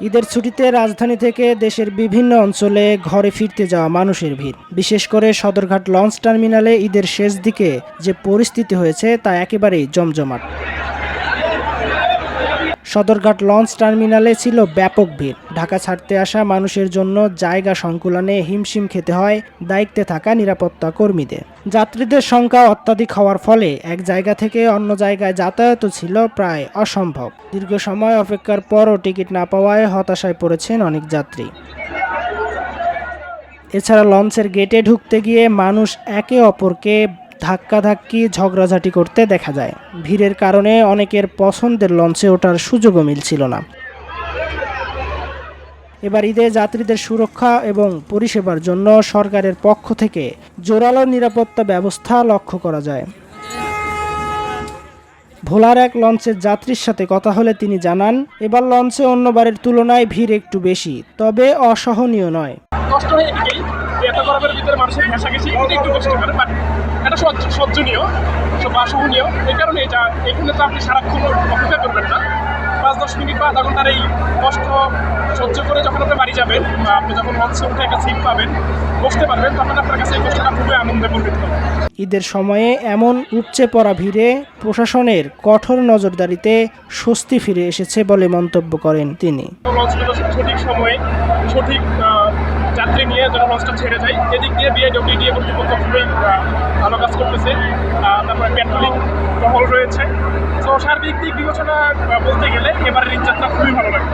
ঈদের ছুটিতে রাজধানী থেকে দেশের বিভিন্ন অঞ্চলে ঘরে ফিরতে যাওয়া মানুষের ভিড়। বিশেষ করে সদরঘাট লঞ্চ টার্মিনালে ঈদের শেষ দিকে যে পরিস্থিতি হয়েছে তা একেবারেই জমজমাট। সদরঘাট লঞ্চ টার্মিনালে ছিল ব্যাপক ভিড়। ঢাকা ছাড়তে আসা মানুষের জন্য জায়গা সংকুলনে হিমশিম খেতে হয় দায়িত্বে থাকা নিরাপত্তা কর্মীদের। যাত্রীদের সংখ্যা অত্যাধিক হওয়ার ফলে এক জায়গা থেকে অন্য জায়গায় যাতায়াত ছিল প্রায় অসম্ভব। দীর্ঘ সময় অপেক্ষার পরও টিকিট না পাওয়ায় হতাশায় পড়েছেন অনেক যাত্রী। এছাড়া লঞ্চের গেটে ঢুকতে গিয়ে মানুষ একে অপরকে ধাক্কাধাক্কি, ঝগড়াঝাটি করতে দেখা যায়। ভিড়ের কারণে অনেকের পছন্দের লঞ্চে ওঠার সুযোগও মিলছিল না। এবার ঈদে যাত্রীদের সুরক্ষা এবং পরিষেবার জন্য সরকারের পক্ষ থেকে জোরালো নিরাপত্তা ব্যবস্থা লক্ষ্য করা যায়। ভোলার এক লঞ্চের যাত্রীর সাথে কথা হলে তিনি জানান, এবার লঞ্চে অন্যবারের তুলনায় ভিড় একটু বেশি, তবে অসহনীয় নয়। যে এত গরমের ভিতরে মানুষের ঘেঁষাঘেঁষি এটা একটু কষ্ট করে বাট এটা সহ্য সহ্যনীয় বা সহনীয় এই কারণে এটা এখানে তো আপনি সারাক্ষণ অপেক্ষা করবেন না। পাঁচ দশ মিনিট বা আধা ঘণ্টার এই কষ্ট সহ্য করে যখন আপনি বাড়ি যাবেন বা আপনি যখন লঞ্চে উঠে একটা সিট পাবেন বসতে পারবেন তখন আপনার কাছে এই কষ্টটা খুবই আনন্দে হবে। ঈদের সময়ে এমন উপচে পড়া ভিড়ে প্রশাসনের কঠোর নজরদারিতে স্বস্তি ফিরে এসেছে বলে মন্তব্য করেন তিনি। সঠিক সময়ে সঠিক যেন ছেড়ে যায়। এদিক দিয়ে বিআইডব্লিউডিএ কর্তৃপক্ষ খুবই ভালো কাজ করতেছে। তারপরে পেট্রোলিং টহল রয়েছে। তো সার্বিক দিক বিবেচনা বলতে গেলে এবারের ঈদ খুবই ভালো লাগে